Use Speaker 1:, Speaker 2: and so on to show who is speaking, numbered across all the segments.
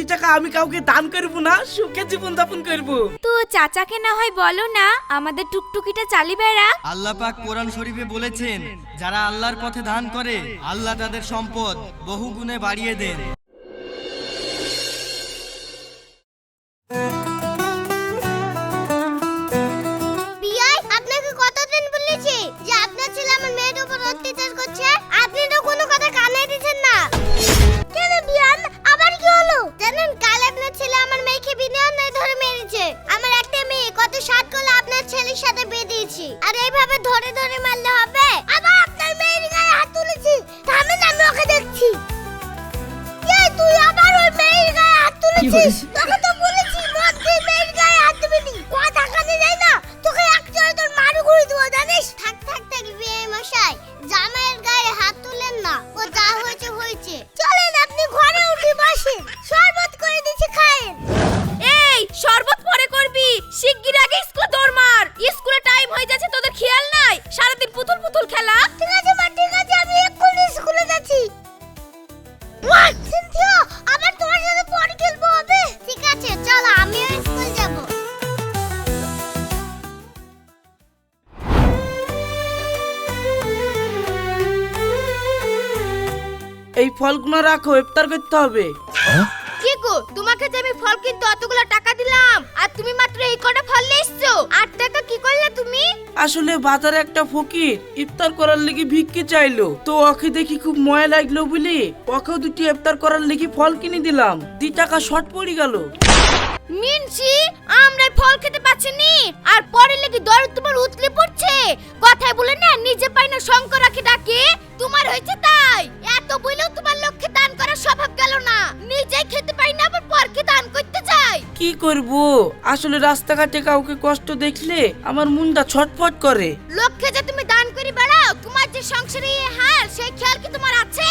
Speaker 1: দুই টাকা আমি কাউকে দান করব না সুখে জীবন যাপন করব।
Speaker 2: তো চাচাকে না হয় বলো না আমাদের টুকটুকিটা চালি বেড়া।
Speaker 3: আল্লাহ পাক কোরআন শরীফে বলেছেন যারা আল্লাহর পথে দান করে আল্লাহ তাদের সম্পদ বহু গুণে বাড়িয়ে দেন।
Speaker 4: বিয়াই আপনাকে কতদিন বলেছি যে আপনার ছেলে আমার মেয়ের উপর অত্যাচার করছে?
Speaker 1: ফলগুলো রাখো ইফতার করতে হবে।
Speaker 2: কি গো তোমাকে যে আমি ফল কিনতে অতগুলো টাকা দিলাম আর তুমি মাত্র এই কটা ফল নিয়ে এসছো? আট টাকা কি করলে তুমি?
Speaker 1: আসলে বাজারে একটা ফকির ইফতার করার লাগি ভিক্ষে চাইলো। তো ওকে দেখি খুব ময়া লাগল বলি ওকেও দুটি ইফতার করার লাগি ফল কিনে দিলাম। দি টাকা শর্ট পড়ে গেল।
Speaker 2: মিনছি আমরা এই ফল খেতে পাচ্ছি নি আর পরে লেগে দর তোমার উতলে পড়ছে। কথায় বলে না নিজে পাই না শঙ্কর রাখে ডাকে। তোমার হয়েছে তাই। এত বলেও তোমার লক্ষ্যে দান করার স্বভাব গেল না। নিজেই খেতে পাই না আবার পরকে দান করতে চাই।
Speaker 1: কি করব? আসলে রাস্তাঘাটে কাউকে কষ্ট দেখলে আমার মনটা ছটফট করে।
Speaker 2: লক্ষ্যে যে তুমি দান করে বেড়াও তোমার যে সংসারে এই হাল সেই খেয়াল কি তোমার আছে?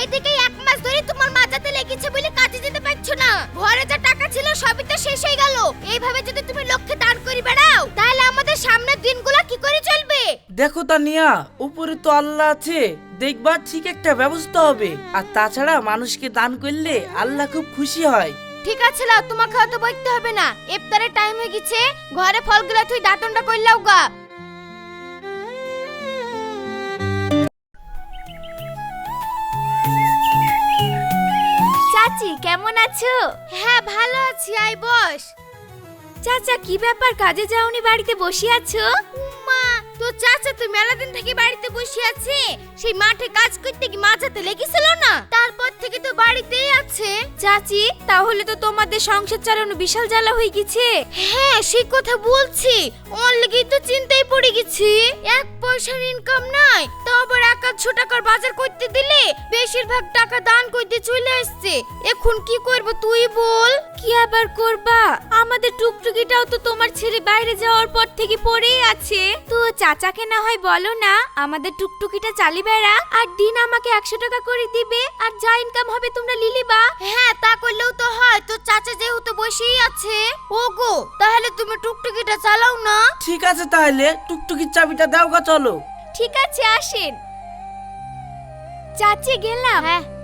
Speaker 2: এইদিকে এক মাস ধরে তোমার মাথাতে লেগেছে বলে কাজে যেতে পারছ না। ঘরে যা টাকা ছিল সবই তো শেষ হয়ে গেল। এইভাবে যদি তুমি লক্ষ্যে দান করে বেড়াও তাহলে আমাদের সামনের দিনগুলো কি করে চলবে?
Speaker 1: দেখো তানিয়া উপরে তো আল্লাহ আছে দেখবা ঠিক একটা ব্যবস্থা হবে। আর তাছাড়া মানুষকে দান করলে আল্লাহ খুব খুশি হয়।
Speaker 2: ঠিক আছে লাও তোমাকে হয়তো বইতে হবে না। ইফতারের টাইম হয়ে গেছে ঘরে ফলগুলো তুই দাঁতনটা করলাও গা। চাচি কেমন আছো? হ্যাঁ ভালো আছি আই বস। চাচা, কি ব্যাপার? কাজে যাওনি, বাড়িতে বসে আছো? মা তো চাচা, তো মেলা দিন থেকে বাড়িতে বসে আছে। সেই মাঠে কাজ করতে কি মাঝাতে লেগেছিল না? তারপর থেকে তো বাড়িতেই আছে। চাচি তাহলে তো তোমাদের সংসার চালানো বিশাল জ্বালা হয়ে গেছে। হ্যাঁ সেই কথা বলছি। ওর লেগেই তো চিন্তায় পড়ে গেছি। এক পয়সার ইনকাম নাই তো আবার এক আধশো টাকার বাজার করতে দিলে বেশিরভাগ টাকা দান করতে চলে আসছে। এখন কি করব তুই বল? কি আবার করবা? আমাদের টুকটুকিটাও তো তোমার ছেড়ে বাইরে যাওয়ার পর থেকে পড়েই আছে। তো চাচাকে না হয় বলো না আমাদের টুকটুকিটা চালি বেড়া আর দিন আমাকে একশো টাকা করে দিবে আর যা ইনকাম হবে তোমরা লিলিবা হ্যাঁ তা করলেও তো হয় তো চাচা যেহেতু বসেই আছে। ওগো তাহলে তুমি টুকটুকিটা চালাও না।
Speaker 1: ঠিক আছে তাহলে টুকটুকির চাবিটা দাও গা চলো।
Speaker 2: ঠিক আছে আসেন। চাচি গেলাম। হ্যাঁ।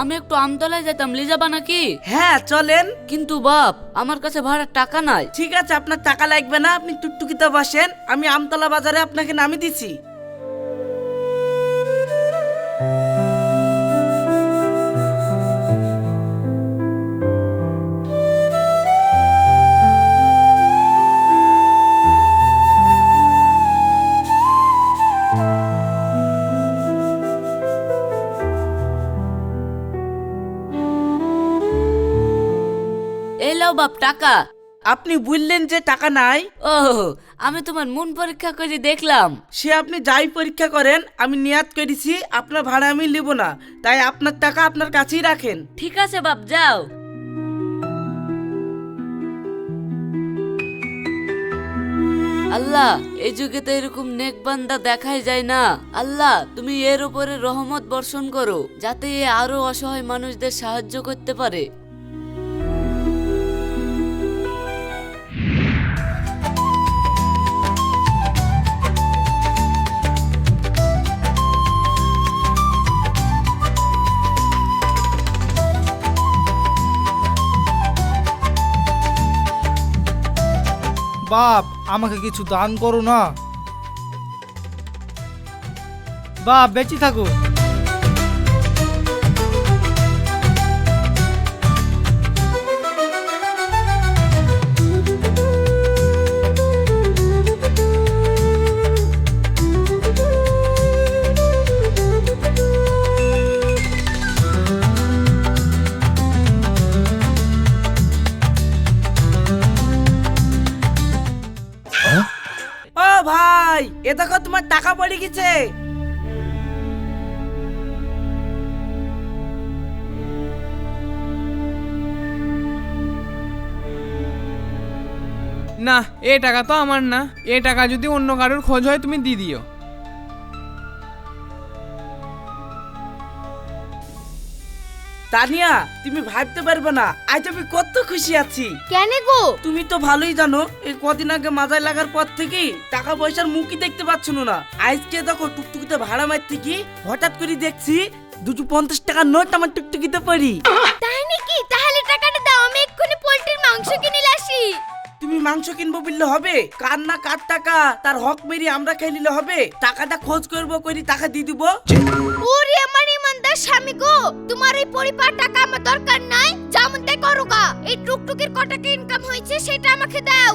Speaker 5: আমি একটু আমতলায় যেতাম লিজাবা নাকি?
Speaker 1: হ্যাঁ চলেন।
Speaker 5: কিন্তু বাপ আমার কাছে ভাড়ার টাকা নাই।
Speaker 1: ঠিক আছে আপনার টাকা লাগবে না আপনি টুকটুকিতে বসেন আমি আমতলা বাজারে আপনাকে নামিয়ে দিছি।
Speaker 5: টাকা।
Speaker 1: আপনি বললেন যে টাকা নাই?
Speaker 5: ও আমি তোমার মন পরীক্ষা করে দেখলাম।
Speaker 1: সে আপনি যাই পরীক্ষা করেন আমি নিয়াত করেছি আপনার ভাড়া আমি নেব না। তাই আপনার টাকা আপনার কাছেই রাখেন।
Speaker 5: ঠিক আছে বাপ যাও। আল্লাহ এই যুগে তো এরকম নেক বান্দা দেখাই যায় না। আল্লাহ তুমি এর উপরে রহমত বর্ষণ করো যাতে এ আরও অসহায় মানুষদের সাহায্য করতে পারে।
Speaker 6: বাপ আমাকে কিছু দান করো না। বাপ বেঁচে থাকো।
Speaker 1: এ দেখো তোমার টাকা পড়ে গেছে।
Speaker 7: না, এ টাকা তো আমার না। এ টাকা যদি অন্য কারোর খোঁজ হয়, তুমি দিয়ে দিও।
Speaker 1: তানিয়া তুমি ভাবতে পারবে না আজ আমি কত খুশি আছি।
Speaker 2: কেন গো?
Speaker 1: তুমি তো ভালোই জানো এই কদিন আগে মাথায় লাগার পর থেকে টাকা পয়সার মুখই দেখতে পাচ্ছ না। আজকে দেখো টুকটুকিতে ভাড়া মারতে কি হঠাৎ করে দেখছি দুটো পঞ্চাশ টাকার নোট আমার টুকটুকিতে পড়ি।
Speaker 2: তাই নাকি? তাহলে টাকাটা দাও আমি এক্ষুনি পোল্ট্রির মাংস কিনে আসি।
Speaker 1: তুমি মাংস কিনবো বললে হবে? কার না কার টাকা? তার হক মেরি আমরা খেয়ে নিলে হবে? টাকাটা খোঁজ করব করি টাকা দিয়ে দিবো।
Speaker 2: ওরে আমার ইমানদার স্বামী গো, তোমার এই পরিবার টাকা আমার দরকার নাই, যেমন তাই করো গা। এই টুকটুকির ক টাকা ইনকাম হয়েছে, সেটা আমাকে দাও।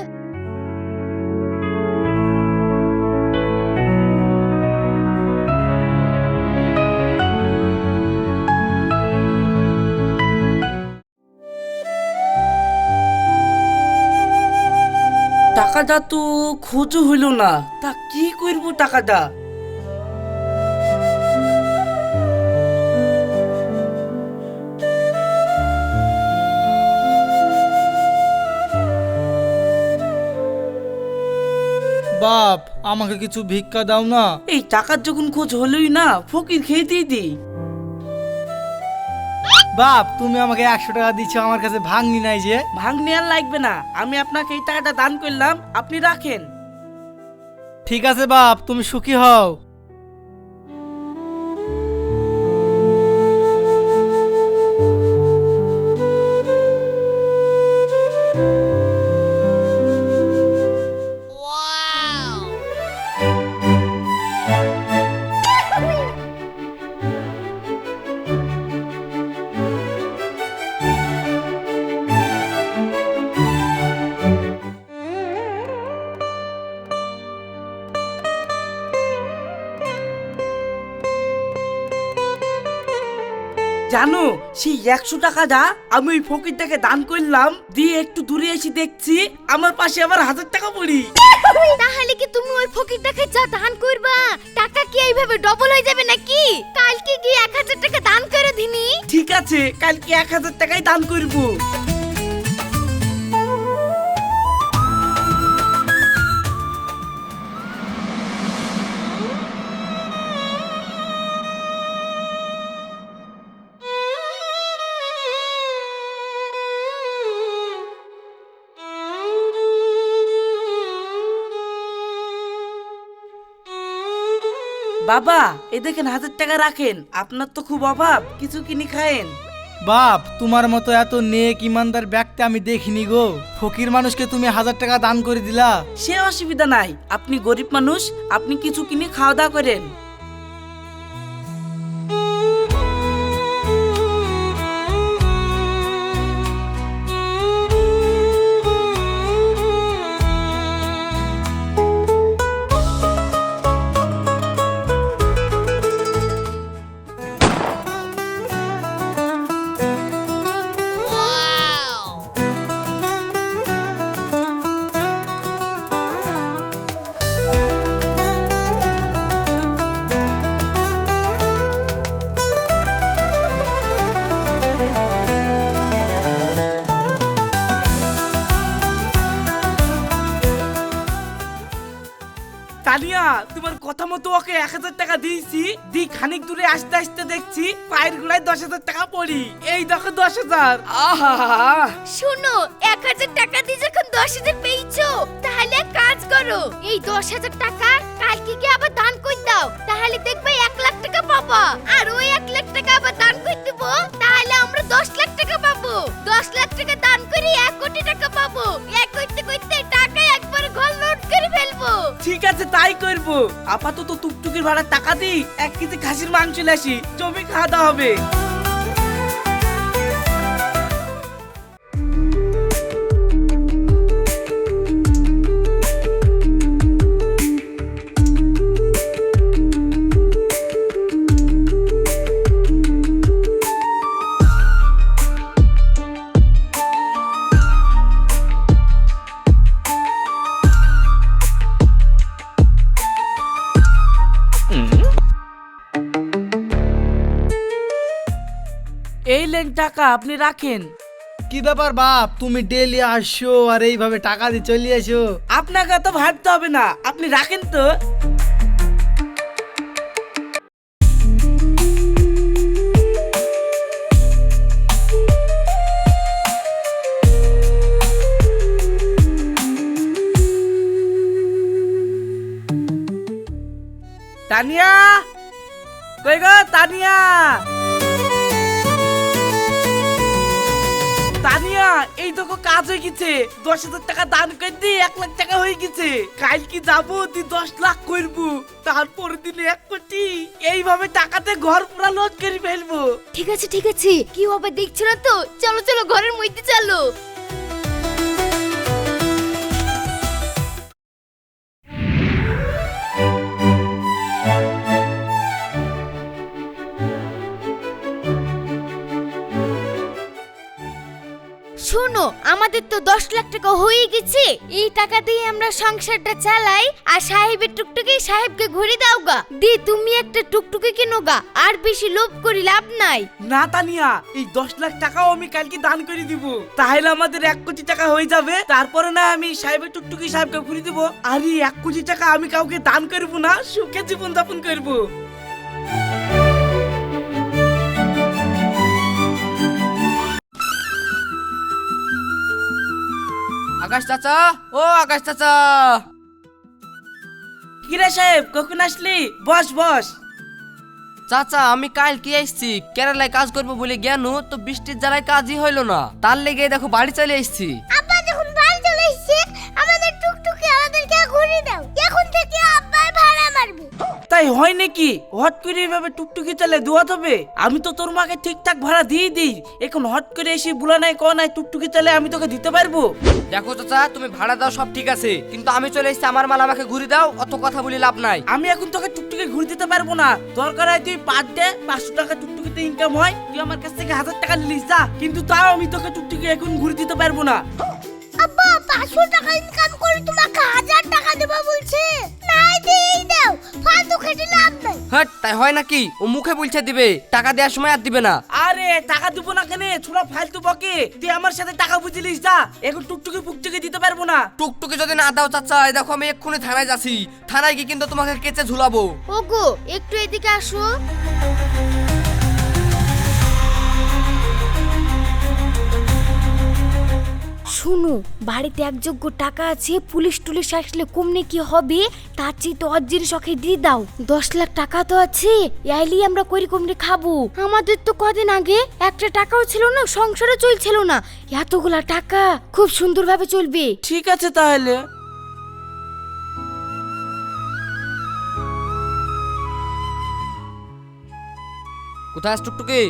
Speaker 1: টাকাটা তো খোঁজও হইল না। তা কি করব টাকাটা?
Speaker 6: আমাকে কিছু ভিক্ষা দাও না।
Speaker 1: এই টাকার যখন খোঁজ হলোই না ফকির খেয়ে দিয়ে দি
Speaker 6: বাপ তুমি আমাকে একশো টাকা দিচ্ছ আমার কাছে ভাঙনি নাই যে।
Speaker 1: ভাঙনি আর লাগবে না। আমি আপনাকে এই টাকাটা দান করলাম আপনি রাখেন।
Speaker 6: ঠিক আছে বাপ তুমি সুখী হও।
Speaker 1: সেই একশো টাকা টাকাটা আমি ওই ফকিরটাকে দান করলাম। দিয়ে একটু দূরে এসে দেখছি আমার পাশে আবার হাজার টাকা পড়ি।
Speaker 2: তাহলে কি তুমি ওই ফকিরটাকে যা দান করবা টাকা কি এইভাবে ডবল হয়ে যাবে নাকি? কালকে গিয়ে এক হাজার টাকা দান করে দিনি।
Speaker 1: ঠিক আছে কালকে এক হাজার টাকাই দান করব। বাবা এ দেখেন হাজার টাকা রাখেন। আপনার তো খুব অভাব কিছু কিনি খায়েন।
Speaker 6: বাপ তোমার মতো এত নেক ইমানদার ব্যক্তি আমি দেখিনি গো। ফকির মানুষকে তুমি হাজার টাকা দান করে দিলা।
Speaker 1: সে অসুবিধা নাই আপনি গরিব মানুষ আপনি কিছু কিনে খাওয়া দাওয়া করেন। মতো ওকে এক হাজার টাকা দিয়েছি। দি খানিক দূরে আসতে আসতে দেখছি পায়ের গোড়ায় দশ হাজার টাকা পড়ি। এই দেখো দশ হাজার। আহা!
Speaker 2: শুনো এক হাজার টাকা দিয়ে যখন দশ হাজার পেয়েছ তাহলে এক কাজ করো। এই দশ হাজার টাকা কালকে গিয়ে আবার দান করে দাও। তাহলে দেখবে এক লাখ টাকা পাবা। আর ওই এক লাখ টাকা আবার দান করে দেবো তাহলে আমরা দশ লাখ টাকা পাবো। দশ
Speaker 1: ঠিক আছে, তাই করব। আপাতত টুকটুকির ভাড়া টাকা দিই, এক কেজি খাসির মাংস লাসি জমি খাওয়া হবে। এই লেন টাকা আপনি রাখেন।
Speaker 6: কি ব্যাপার বাপ? তুমি ডেলি আসছো আর এইভাবে টাকা দিয়ে চলে আসো।
Speaker 1: আপনাকে তো ভাবতে হবে না আপনি রাখেন তো। তানিয়া? কই গো তানিয়া তানিয়া? দেখো কাজ হয়ে গেছে। দশ হাজার টাকা দান করে দি, এক লাখ টাকা হয়ে গেছে। কাল কি যাব, তুই দশ লাখ করব। তারপরে দিলে এক কোটি। এইভাবে টাকাতে ঘর পুরা লোড করে ফেলব।
Speaker 2: ঠিক আছে ঠিক আছে। কি হবে, দেখছ না তো? চলো চলো, ঘরের মধ্যে চলো। আমাদের তো দশ লাখ টাকা হয়ে গেছে। এই টাকা দিয়ে আমরা সংসারটা চালাই, আর সাহেবের টুকটুকি সাহেবকে ঘুরে দাও গা। দি তুমি একটা টুকটুকি কিনো গা? আর বেশি লোভ করি লাভ নাই।
Speaker 1: না, তানিয়া, এই দশ লাখ টাকাও আমি কালকে দান করে দিব। তাহলে আমাদের এক কোটি টাকা হয়ে যাবে। তারপরে না আমি সাহেবের টুকটুকি সাহেবকে ঘুরে দিব। আর এই এক কোটি টাকা আমি কাউকে দান করব না, সুখে জীবন যাপন করব।
Speaker 8: আকাশ চাচা ও আকাশ চাচা।
Speaker 1: কিরে সাহেব কখন আসলি? বস বস।
Speaker 8: চাচা আমি কাল কি এসছি। কেরালায় কাজ করব বলে জ্ঞান তো বৃষ্টির জ্বালায় কাজই হইল না। তার লেগে দেখো বাড়ি চলে এসছি।
Speaker 1: তাই হয় নাকি? হট করে এভাবে টুকটুকি চালে দোয়াত হবে? আমি তো তোর মাকে ঠিকঠাক ভাড়া দিয়ে দিই। এখন হট করে এসে বুলা নাই ক নাই টুকটুকি চালে আমি তোকে দিতে পারব?
Speaker 8: দেখো চাচা তুমি ভাড়া দাও সব ঠিক আছে। কিন্তু আমি চলে এসেছি আমার মাল আমাকে ঘুরে দাও অত কথা বলে লাভ নাই।
Speaker 1: আমি এখন তোকে টুকটুকি ঘুরে দিতে পারব না। দরকার হয় তুই পার ডে পাঁচশো টাকা টুকটুকিতে ইনকাম হয় তুই আমার কাছ থেকে হাজার টাকা নিলিস যা। কিন্তু তাও আমি তোকে টুকটুকি এখন ঘুরে দিতে পারব না।
Speaker 4: আব্বা পাঁচশো টাকা ইনকাম
Speaker 8: হ্যাঁ তাই হয় নাকি? ও মুখে বলছে দিবে টাকা দেওয়ার সময় আর দিবে না।
Speaker 1: আরে টাকা দিব না কেন? ছোড়া ফালতু বকে। তুই আমার সাথে টাকা বুঝিলিস যা। এখন টুকটুকি ফুকটুকি দিতে পারব না।
Speaker 8: টুকটুকি যদি না দাও চাচা এই দেখো আমি এক্ষুনি থানায় যাচ্ছি। থানায় গিয়ে কিন্তু তোমাকে কেচে ঝুলাবো।
Speaker 2: ওগো একটু এদিকে আসো। শুনো বাড়িতে একযোগ্য টাকা আছে পুলিশ টুলিশ আসলে কমনে কি হবে? তার চেয়ে তো অজ্জির শখে দিয়ে দাও। দশ লাখ টাকা তো আছে এলি আমরা করি কমনে খাব। আমাদের তো কদিন আগে একটা টাকাও ছিল না সংসারও চলছিল না। এতগুলা টাকা খুব সুন্দরভাবে চলবে।
Speaker 1: ঠিক আছে তাহলে।
Speaker 8: কোথায় টুকটুকি?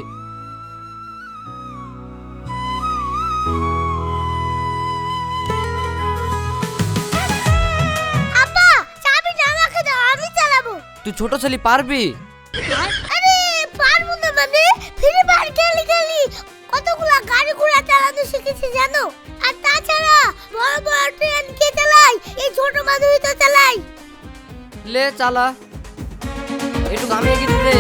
Speaker 8: তুই ছোট ছেলে পারবি?
Speaker 4: আরে পারব না মানে? ফ্রি ফায়ার খেলি খেলি কতগুলা গাড়ি ঘোড়া চালানো শিখেছি জানো? আর তাছাড়া বড় বড় ট্রেন কে চালাই এই ছোট মানুষই তো চালাই
Speaker 8: লে চালা। একটু আমি এগিয়ে দিতে।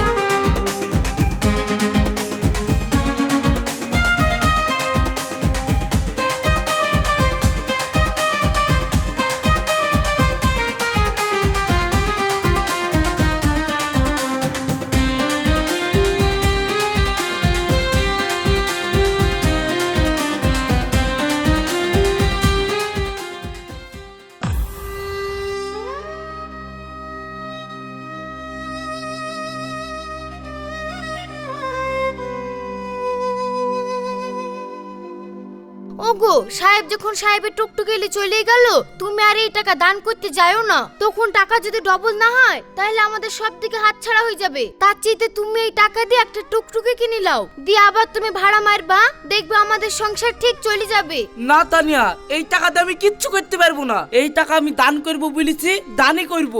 Speaker 2: ওগো সাহেব যখন সাহেবের টুকটুকে এলে চলে গেল তুমি আর এই টাকা দান করতে যাও না। তখন টাকা যদি ডবল না হয় তাহলে আমাদের সব দিকে হাতছাড়া হয়ে যাবে। তার চাইতে তুমি এই টাকা দিয়ে একটা টুকটুকে কিনে লাও দিয়ে আবার তুমি ভাড়া মারবা দেখবে আমাদের সংসার ঠিক চলে যাবে।
Speaker 1: না তানিয়া এই টাকা দিয়ে আমি কিচ্ছু করতে পারব না। এই টাকা আমি দান করব বলেছি দানই করব।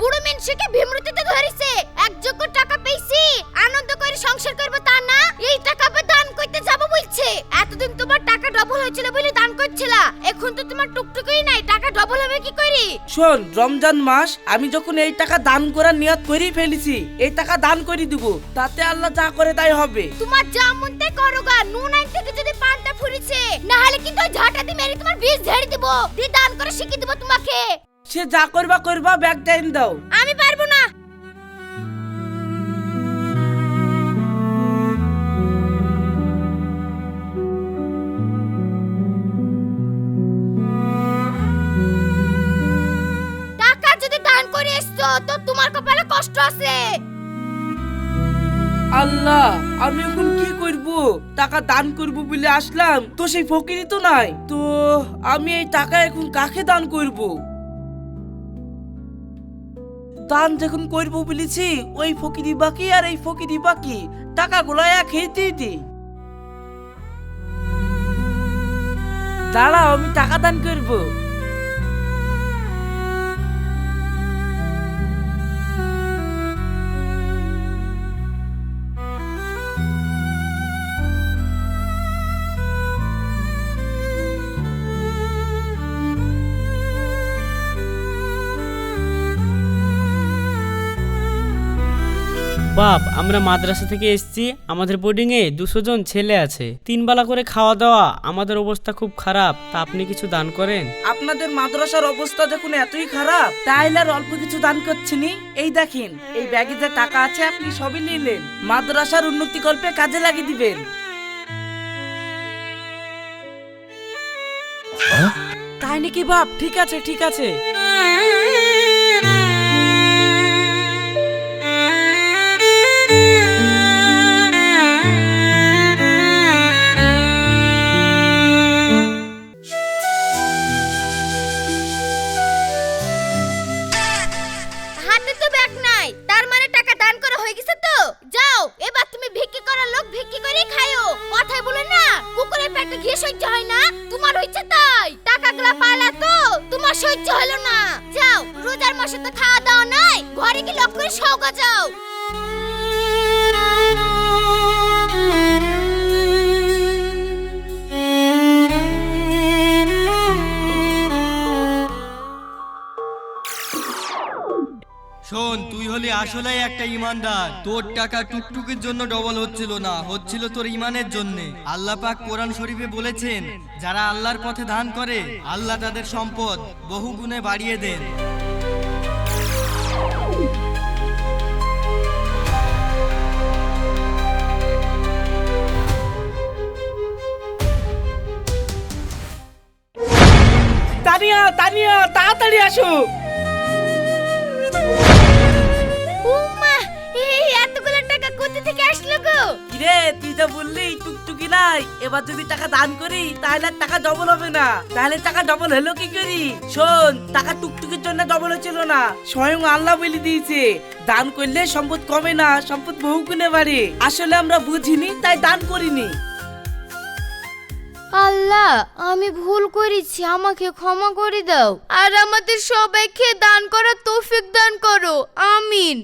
Speaker 2: বুড়ো মেনসেকে ভীমরতিতে ধরেছে এক যোগ্য টাকা পেয়েছি আনন্দ করে সংসার করব তা না এই টাকা আবার দান করতে যাব বলছে। এতদিন তোমার ডবল হয়েছিল বলে দান করছিলা। এখন তো তোমার টুকটুকুই নাই টাকা ডবল হবে কি করে?
Speaker 1: শোন রমজান মাস আমি যখন এই টাকা দান করার নিয়ত করেই ফেলেছি এই টাকা দান করে দিব তাতে আল্লাহ যা করে তাই হবে।
Speaker 2: তোমার যা মন তাই করো গা নুন আইন থেকে যদি ফুরিছে না হলে কিন্তু ওই মেরে তোমার বীজ ঝেড়ে দিব দিয়ে দান করে শিখিয়ে দিব তোমাকে।
Speaker 1: সে যা করবা করবা ব্যাগ টাইম দাও।
Speaker 2: আমি পারব তো তোমার কপালে কষ্ট আছে।
Speaker 1: আল্লাহ, আমি এখন কি করব? টাকা দান করব বলে আসলাম, তো সেই ফকিরই তো নাই। তো আমি এই টাকা এখন কাকে দান করব? দান যখন করব বলেছি, ওই ফকিরি বাকি আর এই ফকিরি বাকি, টাকাগুলো এক হেঁটে দি দাঁড়াও, আমি টাকা দান করব।
Speaker 9: বাপ আমরা মাদ্রাসা থেকে এসেছি আমাদের বোর্ডিং এ দুশো জন ছেলে আছে। তিন বেলা করে খাওয়া দাওয়া আমাদের অবস্থা খুব খারাপ। তা আপনি কিছু দান করেন?
Speaker 1: আপনাদের মাদ্রাসার অবস্থা যখন এতই খারাপ। তাইলে আর অল্প কিছু দান করছেনি? এই দেখেন এই ব্যাগে যে টাকা আছে আপনি সবই নিলেন। মাদ্রাসার উন্নতি কল্পে কাজে লাগিয়ে দিবেন। তাই নাকি বাপ? ঠিক আছে ঠিক আছে।
Speaker 3: আসলেই একটা ইমানদার। তোর টাকা টুকটুকির জন্য ডবল হচ্ছিল না, হচ্ছিল তোর ইমানের জন্য। আল্লাহ পাক কোরআন শরীফে বলেছেন, যারা আল্লাহর পথে দান করে, আল্লাহ তাদের সম্পদ বহু গুণে বাড়িয়ে দেন।
Speaker 1: তানিয়া তানিয়া, তাড়াতাড়ি আসো।
Speaker 2: কোথা থেকে আসলো গো?
Speaker 1: কিরে তুই তো বললি টুকটুকি নাই। এবার যদি টাকা দান করি তাহলে আর টাকা ডবল হবে না। তাহলে টাকা ডবল হলো কি করি? শোন টাকা টুকটুকির জন্য ডবল হচ্ছিল না। স্বয়ং আল্লাহ বলে দিয়েছে দান করলে সম্পদ কমে না সম্পদ বহু গুণে বাড়ে। আসলে আমরা বুঝিনি তাই দান করিনি।
Speaker 2: আল্লাহ আমি ভুল করেছি আমাকে ক্ষমা করে দাও। আর আমাদের সবাইকে দান করার তৌফিক দান করো আমিন।